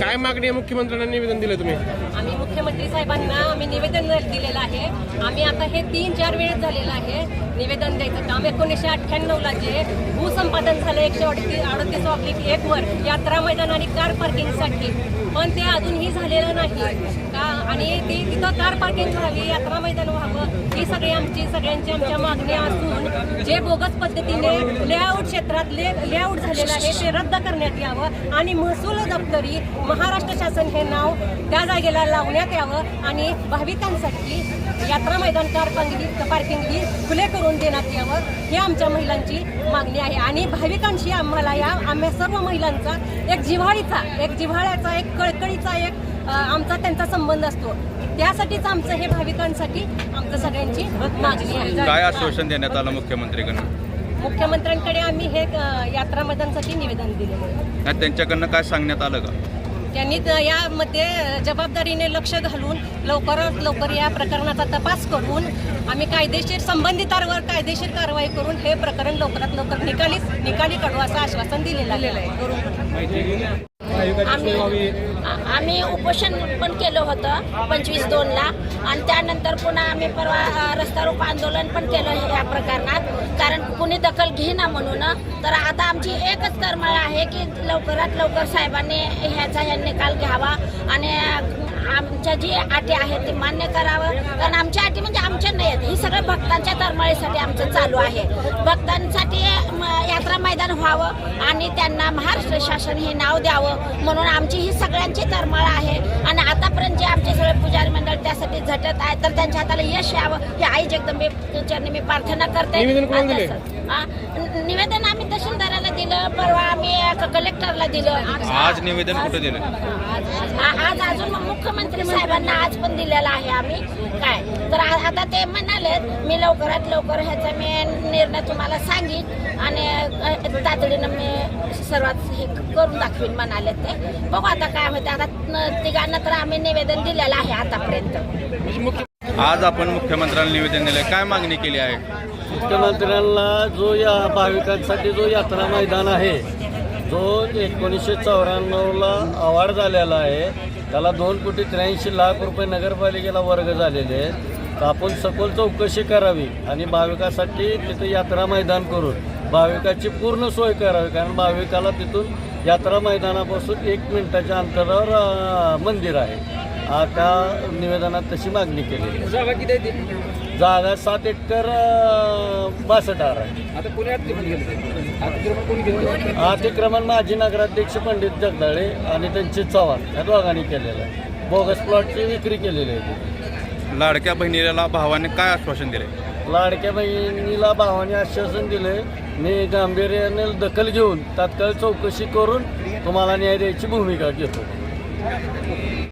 काय मागणी आहे मुख्यमंत्र्यांना निवेदन दिलं तुम्ही? आम्ही मुख्यमंत्री साहेबांना आम्ही निवेदन दिलेलं आहे. आम्ही आता हे तीन चार वेळेस झालेलं आहे निवेदन द्यायचं काम. एकोणीसशे अठ्ठ्याण्णवला जे भूसंपादन झालं एकशे अडतीस अडतीस ऑब्लिक एक वर यात्रा मैदान आणि कार पार्किंगसाठी पण ते अजूनही झालेलं नाही. आणि ती तिथं कार पार्किंग व्हावी यात्रा मैदान व्हावं ही सगळी आमची सगळ्यांची आमच्या मागणी असून जे बोगस पद्धतीने लेआउट क्षेत्रात ले लेआउट झालेलं आहे ते रद्द करण्यात यावं आणि महसूल दप्तरी महाराष्ट्र शासन हे नाव त्या जागेला लावण्यात यावं आणि भाविकांसाठी यात्रा मैदान कार पार्किंग पार्किंग ही खुले करून देण्यात यावं ही आमच्या महिलांची मागणी आहे. आणि भाविकांशी आम्हाला या आम्ही सर्व महिलांचा एक जिव्हाळीचा एक जिव्हाळ्याचा एक कळकळीचा एक आमचा त्यांचा संबंध असतो. त्यासाठीच आमचं हे भाविकांसाठी आमचं सगळ्यांची मागणी आहे. काय आश्वासन देण्यात आलं मुख्यमंत्रीकडनं? मुख्यमंत्र्यांकडे आम्ही हे यात्रा मैदानसाठी निवेदन दिलेलं आहे. नाही त्यांच्याकडनं काय सांगण्यात आलं का? त्यांनी यामध्ये जबाबदारीने लक्ष घालून लवकरात लवकर या प्रकरणाचा तपास करून आम्ही कायदेशीर संबंधितांवर कायदेशीर कारवाई करून हे प्रकरण लवकरात लवकर निकाली निकाली काढू असं आश्वासन दिलेलं आहे. आम्ही आम्ही उपोषण पण केलं होतं पंचवीस दोनला. आणि त्यानंतर पुन्हा आम्ही परवा रस्ता रोको आंदोलन पण केलं या प्रकरणात. कारण कुणी दखल घेईना म्हणून. तर आता आमची एकच तरमाळ आहे की लवकरात लवकर साहेबांनी ह्याचा ह्या निकाल घ्यावा. आणि आमच्या जी अटी आहेत ते मान्य करावं. कारण आमच्या अटी म्हणजे आमच्या नाही आहेत ही सगळं भक्तांच्या तरमाळीसाठी आमचं चालू आहे. भक्तांसाठी व्हावं आणि त्यांना महाराष्ट्र शासन हे नाव द्यावं म्हणून आमची ही सगळ्यांची तरमाळ आहे आणि आतापर्यंत जे आमचे सगळे पुजारी मंडळ त्यासाठी झटत आहे तर त्यांच्या हाताला यश यावं ही आई जगदंबे चरणी मी प्रार्थना करते निवेदन कोणाला आणि दिले? तसंच, हा, न- निवेदन परवा आम्ही कलेक्टरला दिलं. आज निवेदन कुठं दिलं? आज अजून मुख्यमंत्री साहेबांना आज पण दिलेला आहे आम्ही. काय? तर आता ते म्हणाले मी लवकरात लवकर ह्याचा मी निर्णय तुम्हाला सांगीन आणि तातडीनं मी सर्वात हे करून दाखवीन म्हणाले ते. बघू आता काय होते आता तिघांना तर आम्ही निवेदन दिलेलं आहे आतापर्यंत. आज आपण मुख्यमंत्र्यांना निवेदन दिलं काय मागणी केली आहे? मुख्यमंत्र्यांना जो या भाविकांसाठी जो यात्रा मैदान आहे जो एकोणीसशे चौऱ्याण्णवला अवॉर्ड झालेला आहे त्याला दोन कोटी त्र्याऐंशी लाख रुपये नगरपालिकेला वर्ग झालेले आहेत. तर आपण सखोल चौकशी करावी आणि भाविकासाठी तिथं यात्रा मैदान करून भाविकाची पूर्ण सोय करावी कारण भाविकाला तिथून यात्रा मैदानापासून एक मिनिटाच्या अंतरावर अं, मंदिर आहे. त्या निवेदनात तशी मागणी केली आहे. जागा किती आहे ती? जागा सात एकर बासष्ट आर आहे आता कोणी अतिक्रमण केलं ते? अतिक्रमण कोणी केलं अतिक्रमण माजी नगराध्यक्ष पंडित जगदाळे आणि त्यांचे चव्हाण या दोघांनी केलेलं आहे बोगस प्लॉटची विक्री केलेली आहे ती. लाडक्या बहिणीला भावाने काय आश्वासन दिले लाडक्या बहिणीला भावाने आश्वासन दिले मी गांभीर्याने दखल घेऊन तात्काळ चौकशी करून तुम्हाला न्याय द्यायची भूमिका घेतो